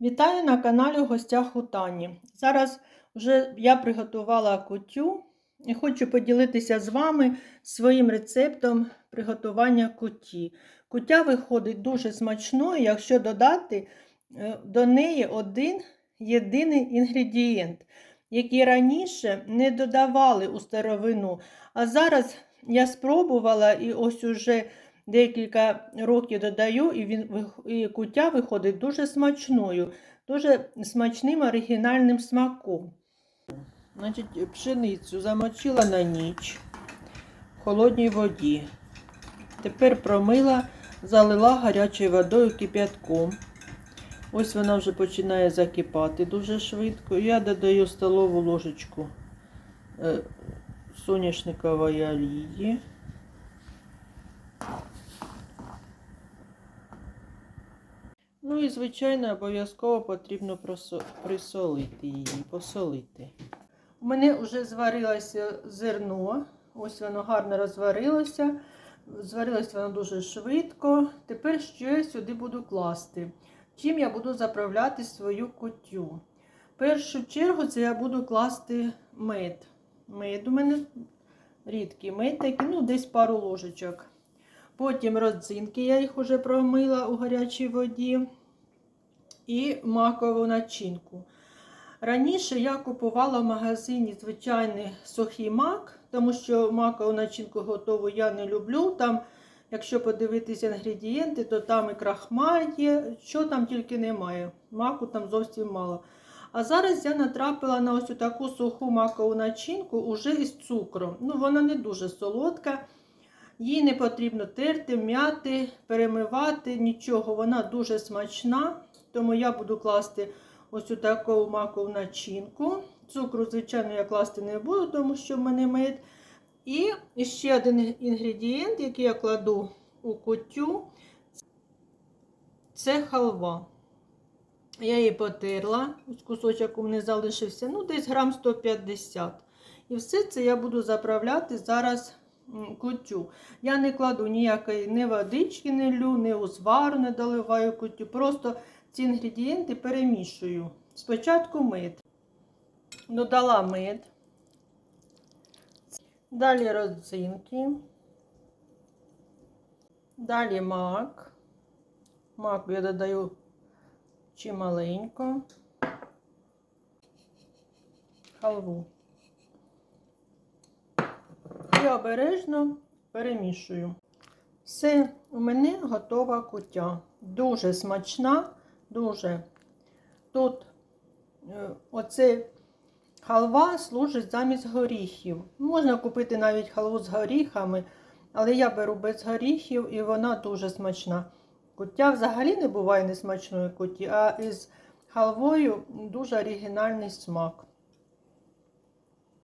Вітаю на каналі в гостях у Тані. Зараз вже я приготувала кутю і хочу поділитися з вами своїм рецептом приготування куті. Кутя виходить дуже смачною, якщо додати е, до неї один єдиний інгредієнт, який раніше не додавали у старовину. А зараз я спробувала і ось уже декілька років додаю, і він і куття виходить дуже смачною, дуже смачним оригінальним смаком. Значить, пшеницю замочила на ніч в холодній воді. Тепер промила, залила гарячою водою кип'ятком. Ось вона вже починає закипати дуже швидко. Я додаю столову ложечку е, соняшникової олії. Ну і, звичайно, обов'язково потрібно присолити її, посолити. У мене вже зварилося зерно. Ось воно гарно розварилося. Зварилося воно дуже швидко. Тепер що я сюди буду класти? Чим я буду заправляти свою кутю? В першу чергу це я буду класти мед. Мед у мене рідкий мед, такий, ну, десь пару ложечок. Потім родзинки, я їх вже промила у гарячій воді. І макову начинку. Раніше я купувала в магазині звичайний сухий мак, тому що макову начинку готову я не люблю. Там, якщо подивитися інгредієнти, то там і крахмаль є, що там тільки немає. Маку там зовсім мало. А зараз я натрапила на ось таку суху макову начинку уже із цукром. Ну, вона не дуже солодка. Їй не потрібно терти, м'яти, перемивати, нічого. Вона дуже смачна. Тому я буду класти ось таку макову начинку. Цукру, звичайно, я класти не буду, тому що в мене мед. І ще один інгредієнт, який я кладу у кутю, це халва. Я її потерла, ось кусочок у мене залишився, ну, десь грам 150. І все це я буду заправляти зараз кутю. Я не кладу ніякої ні водички, не лю, ні узвару не доливаю кутю. Просто ці інгредієнти перемішую. Спочатку мед. Додала мед. Далі родзинки. Далі мак. Мак я додаю чималенько. Халву. І обережно перемішую. Все, у мене готова кутя. Дуже смачна, дуже. Тут е, оце халва служить замість горіхів. Можна купити навіть халву з горіхами, але я беру без горіхів і вона дуже смачна. Куття взагалі не буває несмачної куті, а із халвою дуже оригінальний смак.